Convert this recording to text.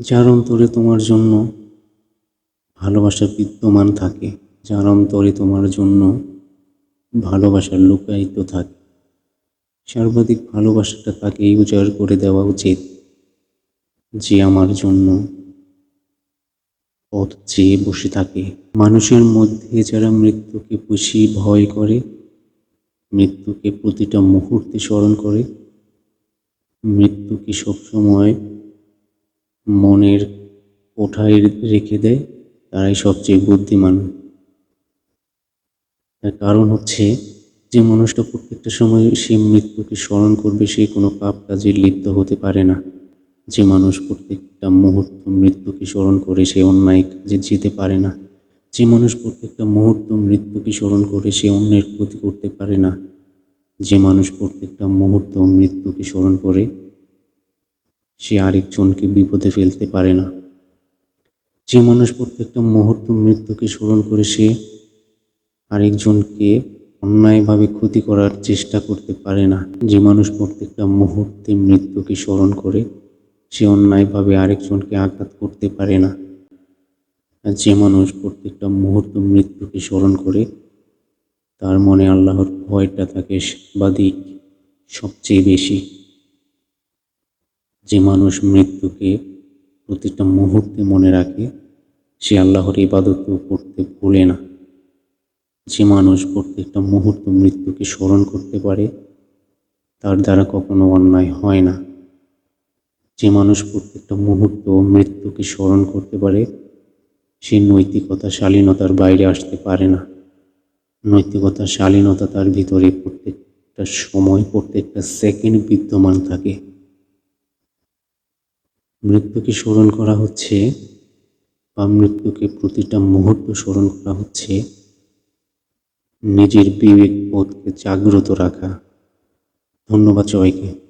যার অন্তরে তোমার জন্য ভালোবাসা বিদ্যমান থাকে, যার অন্তরে তোমার জন্য ভালোবাসা লুকায়িত থাকে। সর্বাধিক ভালোবাসাটা তাকেই উজাড় করে দেওয়া উচিত যে আমার জন্য পথ চেয়ে বসে থাকে। মানুষের মধ্যে যারা মৃত্যুকে বেশি ভয় করে, মৃত্যুকে প্রতিটা মুহূর্তে স্মরণ করে, মৃত্যুকে সবসময় মনের কোঠায় রেখে দেয়, তারাই সবচেয়ে বুদ্ধিমান। তার কারণ হচ্ছে যে মানুষটা প্রত্যেকটা সময় সে মৃত্যুকে স্মরণ করবে, সে কোনো পাপ কাজে লিপ্ত হতে পারে না। যে মানুষ প্রত্যেকটা মুহূর্ত মৃত্যুকে স্মরণ করে, সে অন্যায় কাজে যেতে পারে না। যে মানুষ প্রত্যেকটা মুহূর্ত মৃত্যুকে স্মরণ করে, সে অন্যের ক্ষতি করতে পারে না। যে মানুষ প্রত্যেকটা মুহূর্ত মৃত্যুকে স্মরণ করে সে আরেকজনকে বিপদে ফেলতে পারে না। যে মানুষ প্রত্যেকটা মুহূর্ত মৃত্যুকে স্মরণ করে, সে আরেকজনকে অন্যায়ভাবে ক্ষতি করার চেষ্টা করতে পারে না। যে মানুষ প্রত্যেকটা মুহূর্তে মৃত্যুকে স্মরণ করে, সে অন্যায়ভাবে আরেকজনকে আঘাত করতে পারে না। আর যে মানুষ প্রত্যেকটা মুহূর্ত মৃত্যুকে স্মরণ করে, তার মনে আল্লাহর ভয়টা থাকে সর্বাধিক সবচেয়ে বেশি। যে মানুষ মৃত্যুকে প্রতিটা মুহূর্তে মনে রাখে, সে আল্লাহর ইবাদত করতে ভুলে না। যে মানুষ প্রত্যেকটা মুহূর্ত মৃত্যুকে স্মরণ করতে পারে, তার দ্বারা কখনো অন্যায় হয় না। যে মানুষ প্রত্যেকটা মুহূর্ত মৃত্যুকে স্মরণ করতে পারে, সে নৈতিকতা, শালীনতার বাইরে আসতে পারে না। নৈতিকতা, শালীনতা তার ভিতরে প্রত্যেকটা সময়, প্রত্যেকটা সেকেন্ড বিদ্যমান থাকে। মৃত্যুকে স্মরণ করা হচ্ছে বা মৃত্যুকে প্রতিটা মুহূর্ত স্মরণ করা হচ্ছে, নিজের বিবেক বোধকে জাগ্রত রাখা। ধন্যবাদ সবাইকে।